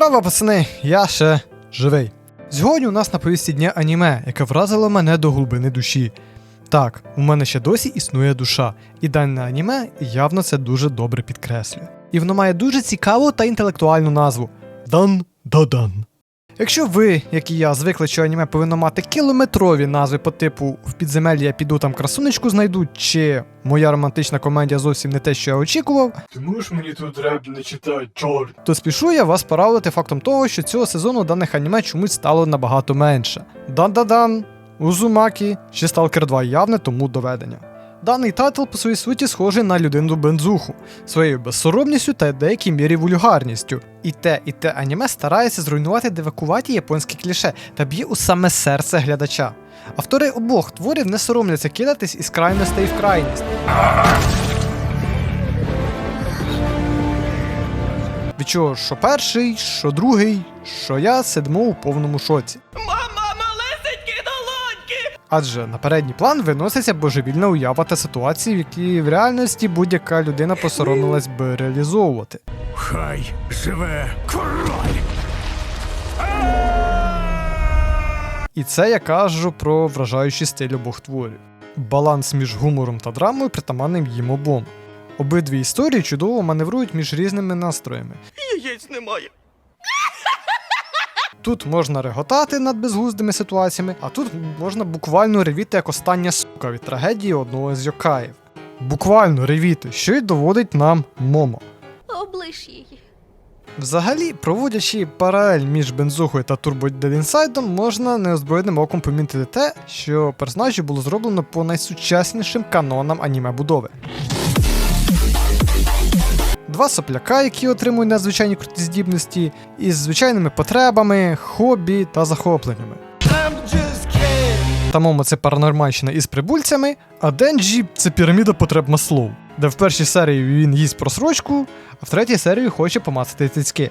Здорово, пацани! Я ще живий. Сьогодні у нас на повісті дня аніме, яке вразило мене до глибини душі. Так, у мене ще досі існує душа, і дане аніме явно це дуже добре підкреслює. І воно має дуже цікаву та інтелектуальну назву Дан Дадан. Якщо ви, як і я, звикли, що аніме повинно мати кілометрові назви по типу В підземелі я піду там красунечку знайду, чи Моя романтична комедія зовсім не те, що я очікував, Тому ж мені тут реп не читати, чорт. то спішу я вас порадувати фактом того, що цього сезону даних аніме чомусь стало набагато менше. Дан-дан-дан, Узумакі, ще Stalker 2 явне тому доведення. Даний тайтл по своїй суті схожий на людину бензуху, своєю безсоромністю та деякій мірі вульгарністю. І те, і те аніме старається зруйнувати дивакуваті японські кліше та б'є у саме серце глядача. Автори обох творів не соромляться кидатись із крайностей в крайність. Від чого що перший, що другий, що я сидимо у повному шоці. Мама! Адже на передній план виноситься божевільна уява та ситуації, в які в реальності будь-яка людина посоромилась би реалізовувати. Хай живе король! І це я кажу про вражаючий стиль обох творів. Баланс між гумором та драмою притаманним їм обом. Обидві історії чудово маневрують між різними настроями. Яєць немає. Тут можна реготати над безглуздими ситуаціями, а тут можна буквально ревіти як остання сука від трагедії одного з йокаїв. Буквально ревіти, що й доводить нам Момо. Облиш її. Взагалі, проводячи паралель між бензухою та Turbo Dead Inside, можна неозброєним оком помітити те, що персонажів було зроблено по найсучаснішим канонам аніме будови. Два сопляка, які отримують надзвичайні круті здібності, із звичайними потребами, хобі та захопленнями. Тамомо це паранормальщина із прибульцями, а Денджі це піраміда потреб Маслоу, де в першій серії він їсть просрочку, а в третій серії хоче помацати цицьки.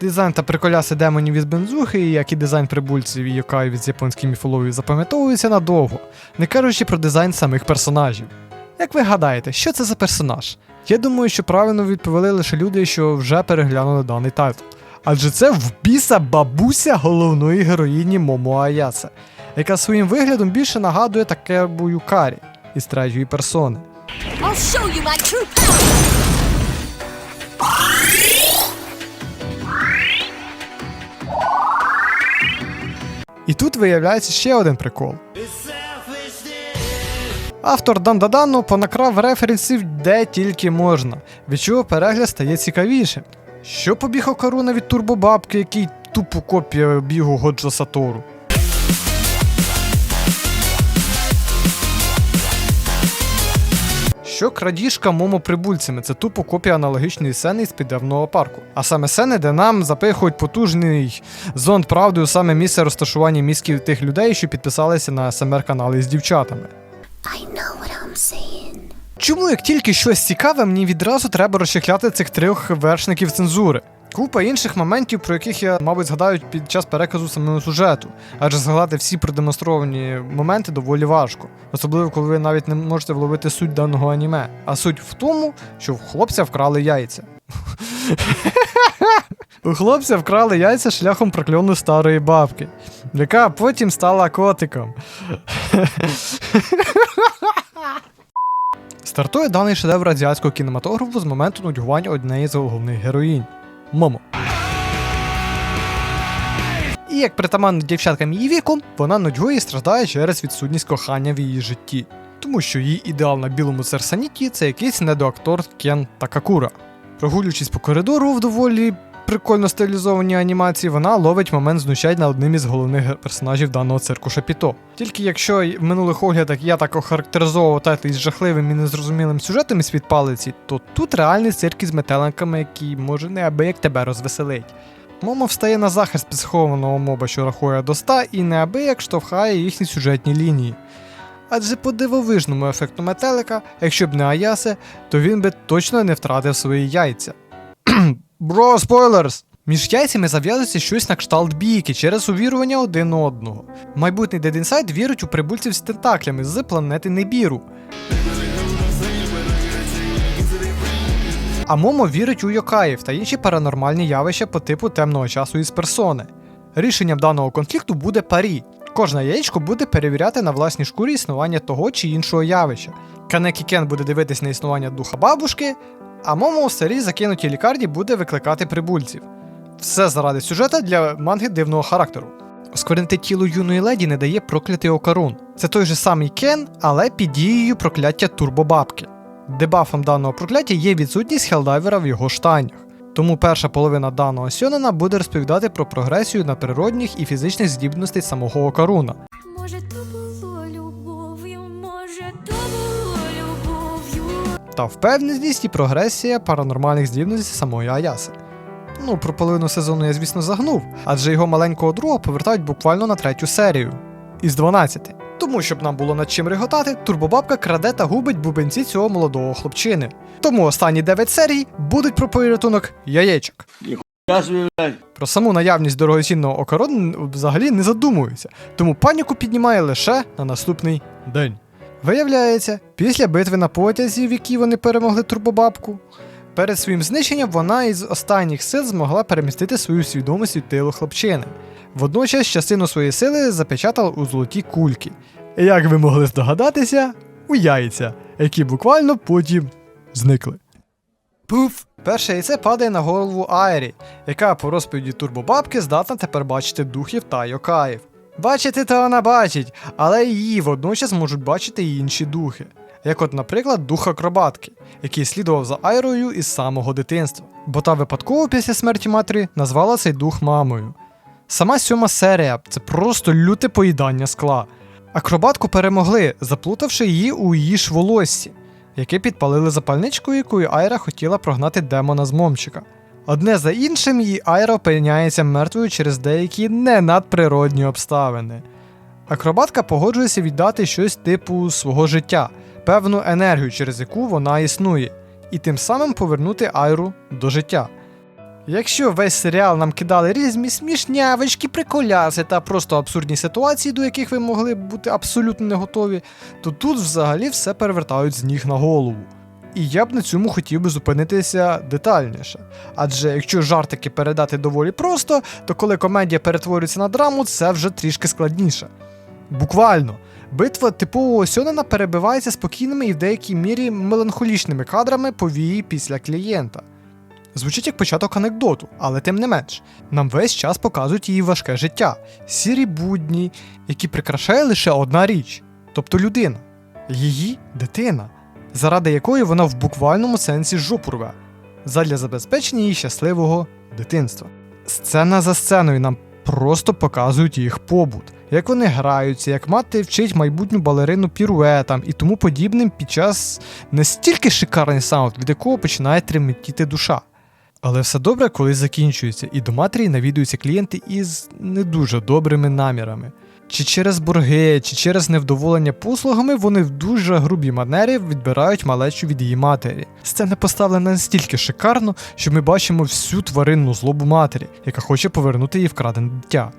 Дизайн та приколяси демонів із бензухи, як і дизайн прибульців і йокаїв із японської міфології запам'ятовуються надовго, не кажучи про дизайн самих персонажів. Як ви гадаєте, що це за персонаж? Я думаю, що правильно відповіли лише люди, що вже переглянули даний тайтл. Адже це вбіса бабуся головної героїні Момо Аясе, яка своїм виглядом більше нагадує Такебу Юкарі із третьої персони. I'll show you my true. І тут виявляється ще один прикол. Автор Дандадану понакрав референсів де тільки можна, від чого перегляд стає цікавішим. Що побіг Окаруна від турбобабки, який тупо копія бігу Годжо Сатору. Що крадіжка момо прибульцями це тупо копія аналогічної сцени із піддавного парку. А саме сцени, де нам запихують потужний зонд правди у саме місце розташування мізків тих людей, що підписалися на СМР канали з дівчатами. I know what I'm saying. Чому як тільки щось цікаве, мені відразу треба розчехляти цих трьох вершників цензури? Купа інших моментів, про яких я, мабуть, згадаю під час переказу самого сюжету, адже згадати всі продемонстровані моменти доволі важко, особливо коли ви навіть не можете вловити суть даного аніме. А суть в тому, що в хлопця вкрали яйця. У хлопця вкрали яйця шляхом прокльону старої бабки, яка потім стала котиком. Стартує даний шедевр азіатського кінематографу з моменту нудьгування однієї з головних героїнь Момо. І як притаманно дівчаткам її віку, вона нудьгує і страждає через відсутність кохання в її житті, тому що її ідеал на білому серсаніті це якийсь недоактор Кен Такакура. Прогулюючись по коридору в доволі прикольно стилізованій анімації, вона ловить момент знущань над одним із головних персонажів даного цирку Шапіто. Тільки якщо в минулих оглядах я так охарактеризовував тайтл із жахливим і незрозумілим сюжетом із від палиці, то тут реальний цирк із метеликами, який може неабияк тебе розвеселить. Момо встає на захист підсхованого моба, що рахує до 100, і неабияк штовхає їхні сюжетні лінії. Адже по дивовижному ефекту метелика, якщо б не Аясе, то він би точно не втратив свої яйця. Бро, спойлерс! Між яйцями зав'язується щось на кшталт бійки через увірування один одного. Майбутній Inside вірить у прибульців з тентаклями з планети Небіру. А Момо вірить у Йокаїв та інші паранормальні явища по типу темного часу із персони. Рішенням даного конфлікту буде парі. Кожне яєчко буде перевіряти на власній шкурі існування того чи іншого явища. Канекі Кен буде дивитись на існування духа бабушки, а Момо у старій закинутій лікарні буде викликати прибульців. Все заради сюжета для манги дивного характеру. Осквернити тіло юної леді не дає проклятий окарун. Це той же самий Кен, але під дією прокляття турбобабки. Дебафом даного прокляття є відсутність хелдайвера в його штанях. Тому перша половина даного сьонена буде розповідати про прогресію на природних і фізичних здібностей самого окаруна. Може, то було любов'ю, може, то було любов'ю. та впевненість і прогресія паранормальних здібностей самої Аяси. Ну, про половину сезону я, звісно, загнув, адже його маленького друга повертають буквально на третю серію із 12. Тому, щоб нам було над чим реготати, турбобабка краде та губить бубенці цього молодого хлопчини. Тому останні 9 серій будуть про порятунок яєчок. Про саму наявність дорогоцінного окорону взагалі не задумуюся, тому паніку піднімає лише на наступний день. Виявляється, після битви на потязі, в якій вони перемогли турбобабку, перед своїм знищенням вона із останніх сил змогла перемістити свою свідомість від тилу хлопчини. Водночас частину своєї сили запечатала у золоті кульки. Як ви могли здогадатися, у яйця, які буквально потім зникли. Пуф! Перше яйце падає на голову Айрі, яка по розповіді турбобабки здатна тепер бачити духів та йокаїв. Бачити то вона бачить, але її водночас можуть бачити і інші духи. Як от, наприклад, дух акробатки, який слідував за Айрою із самого дитинства, бо та випадково після смерті матері назвала цей дух мамою. Сама сьома серія це просто люте поїдання скла. Акробатку перемогли, заплутавши її у її ж волоссі, яке підпалили запальничкою, якою Айра хотіла прогнати демона з момчика. Одне за іншим, і Айра опиняється мертвою через деякі не надприродні обставини. Акробатка погоджується віддати щось типу свого життя, певну енергію, через яку вона існує, і тим самим повернути Айру до життя. Якщо весь серіал нам кидали різні смішнявички, приколяси та просто абсурдні ситуації, до яких ви могли б бути абсолютно не готові, то тут взагалі все перевертають з ніг на голову. І я б на цьому хотів би зупинитися детальніше. Адже якщо жартики передати доволі просто, то коли комедія перетворюється на драму, це вже трішки складніше. Буквально, битва типового сьонена перебивається спокійними і в деякій мірі меланхолічними кадрами повії після клієнта. Звучить як початок анекдоту, але тим не менш, нам весь час показують її важке життя, сірі будні, які прикрашає лише одна річ, тобто людина, її дитина, заради якої вона в буквальному сенсі жопу задля забезпечення її щасливого дитинства. Сцена за сценою нам просто показують їх побут, як вони граються, як мати вчить майбутню балерину піруетам і тому подібним під час настільки шикарний саунд, від якого починає тремтіти душа. Але все добре, коли закінчується, і до матері навідуються клієнти із не дуже добрими намірами. Чи через борги, чи через невдоволення послугами вони в дуже грубій манері відбирають малечу від її матері. Сцена поставлена настільки шикарно, що ми бачимо всю тваринну злобу матері, яка хоче повернути їй вкрадене дитя.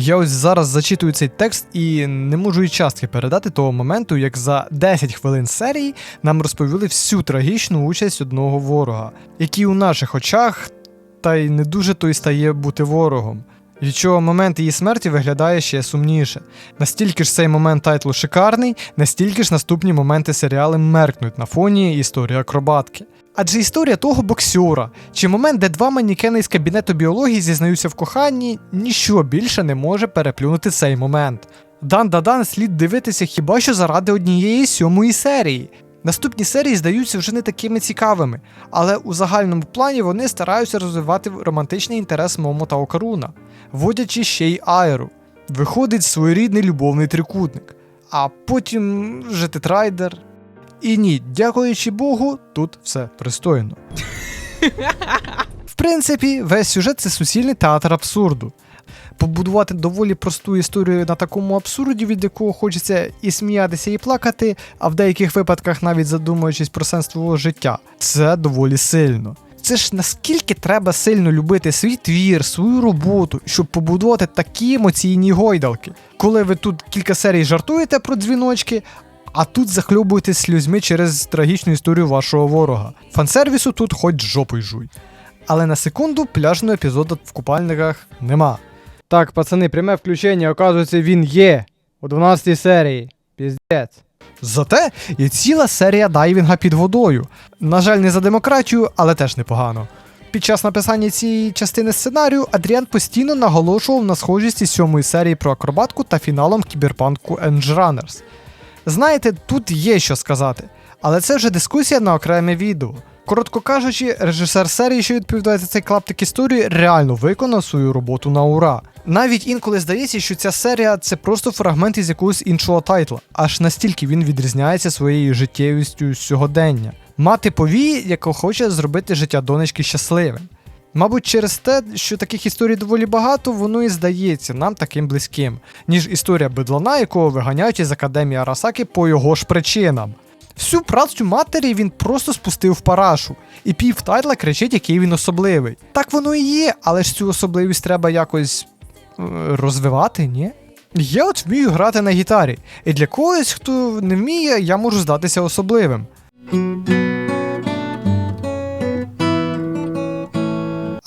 Я ось зараз зачитую цей текст і не можу і частки передати того моменту, як за 10 хвилин серії нам розповіли всю трагічну участь одного ворога, який у наших очах та й не дуже той стає бути ворогом. Від чого момент її смерті виглядає ще сумніше. Настільки ж цей момент тайтлу шикарний, настільки ж наступні моменти серіали меркнуть на фоні історії акробатки. Адже історія того боксера, чи момент, де два манікени із кабінету біології зізнаються в коханні, ніщо більше не може переплюнути цей момент. Дан Дадан слід дивитися хіба що заради однієї сьомої серії. Наступні серії здаються вже не такими цікавими, але у загальному плані вони стараються розвивати романтичний інтерес Момо та Окаруна, вводячи ще й Айру. Виходить своєрідний любовний трикутник, а потім вже тетрайдер. І ні, дякуючи Богу, тут все пристойно. В принципі, весь сюжет це суцільний театр абсурду. Побудувати доволі просту історію на такому абсурді, від якого хочеться і сміятися, і плакати, а в деяких випадках навіть задумуючись про сенс твого життя, це доволі сильно. Це ж наскільки треба сильно любити свій твір, свою роботу, щоб побудувати такі емоційні гойдалки. Коли ви тут кілька серій жартуєте про дзвіночки, А тут захльобуєтесь сльозьми через трагічну історію вашого ворога. Фансервісу тут хоч жопою жуй. Але на секунду пляжного епізоду в купальниках нема. Так, пацани, пряме включення, оказується, він є у 12 серії. Піздець. Зате є ціла серія дайвінга під водою. На жаль, не за демократію, але теж непогано. Під час написання цієї частини сценарію Адріан постійно наголошував на схожісті сьомої серії про акробатку та фіналом кіберпанку Edge Runners. Знаєте, тут є що сказати, але це вже дискусія на окреме відео. Коротко кажучи, режисер серії, що відповідає за цей клаптик історії, реально виконав свою роботу на ура. Навіть інколи здається, що ця серія це просто фрагмент із якогось іншого тайтла, аж настільки він відрізняється своєю життєвістю сьогодення. Мати повії, яка хоче зробити життя донечки щасливим. Мабуть, через те, що таких історій доволі багато, воно і здається нам таким близьким, ніж історія бидлана, якого виганяють із академії Арасаки по його ж причинам. Всю працю матері він просто спустив в парашу, і пів тайтла кричить, який він особливий. Так воно і є, але ж цю особливість треба якось е, розвивати, ні? Я от вмію грати на гітарі, і для когось, хто не вміє, я можу здатися особливим.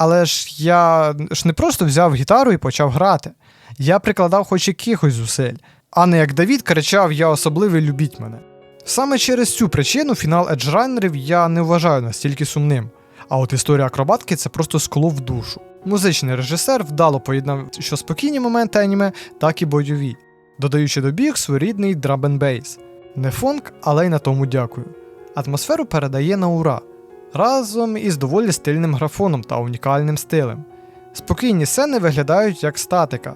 Але ж я ж не просто взяв гітару і почав грати. Я прикладав хоч якихось зусиль, а не як Давід кричав Я особливий, любіть мене. Саме через цю причину фінал еджранерів я не вважаю настільки сумним. А от історія акробатки це просто скло в душу. Музичний режисер вдало поєднав що спокійні моменти аніме, так і бойові, додаючи до біг своєрідний драбенбейс. Не фонк, але й на тому дякую. Атмосферу передає на ура, разом із доволі стильним графоном та унікальним стилем. Спокійні сцени виглядають як статика,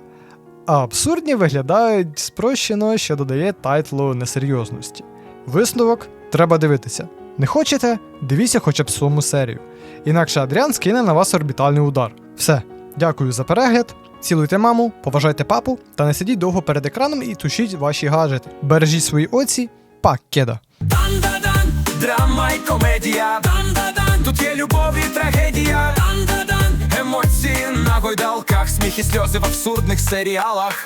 а абсурдні виглядають спрощено, що додає тайтлу несерйозності. Висновок треба дивитися. Не хочете? Дивіться хоча б саму серію. Інакше Адріан скине на вас орбітальний удар. Все, дякую за перегляд. Цілуйте маму, поважайте папу та не сидіть довго перед екраном і тушіть ваші гаджети. Бережіть свої оці, пакеда. Дан-да-дан, драма і комедія. Дан-да-дан, тут є любов і трагедія. Дан-да-дан, емоції на гойдалках, сміх і сльози в абсурдних серіалах.